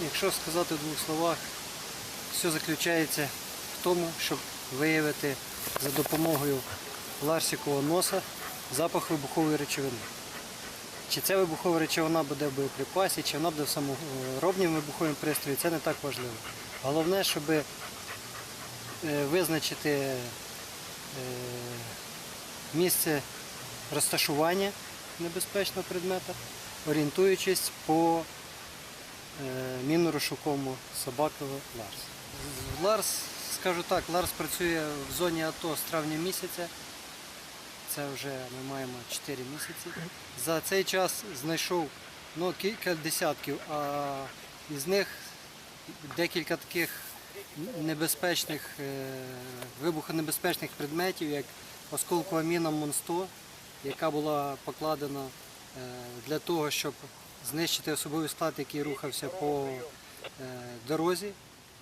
Якщо сказати в двох словах, все заключається в тому, щоб виявити за допомогою ларсікового носа запах вибухової речовини. Чи це вибухова речовина буде в боєприпасі, чи вона буде в саморобнім вибуховому пристрої, це не так важливо. Головне, щоб е, визначити е, місце розташування небезпечного предмета, орієнтуючись по мінно-розшуковому собакову Ларс. Ларс, скажу так, Ларс працює в зоні АТО з травня місяця. Це вже ми маємо 4 місяці. За цей час знайшов ну, кілька десятків, а із них декілька таких небезпечних, е, вибухонебезпечних предметів, як осколкова міна Монсто, яка була покладена е, для того, щоб знищити особовий склад, який рухався по е, дорозі.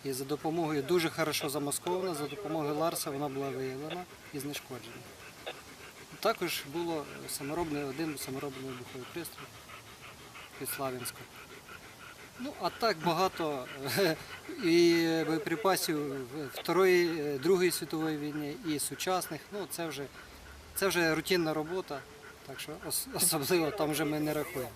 І за допомогою дуже хорошо замаскована, за допомогою Ларса вона була виявлена і знешкоджена. Також було саморобний, один саморобний вибуховий пристрій під Славянськом. Ну, а так багато і боєприпасів Второї, Другої світової війни, і сучасних. Ну, це вже, це вже рутинна робота, так що особливо там вже ми не рахуємо.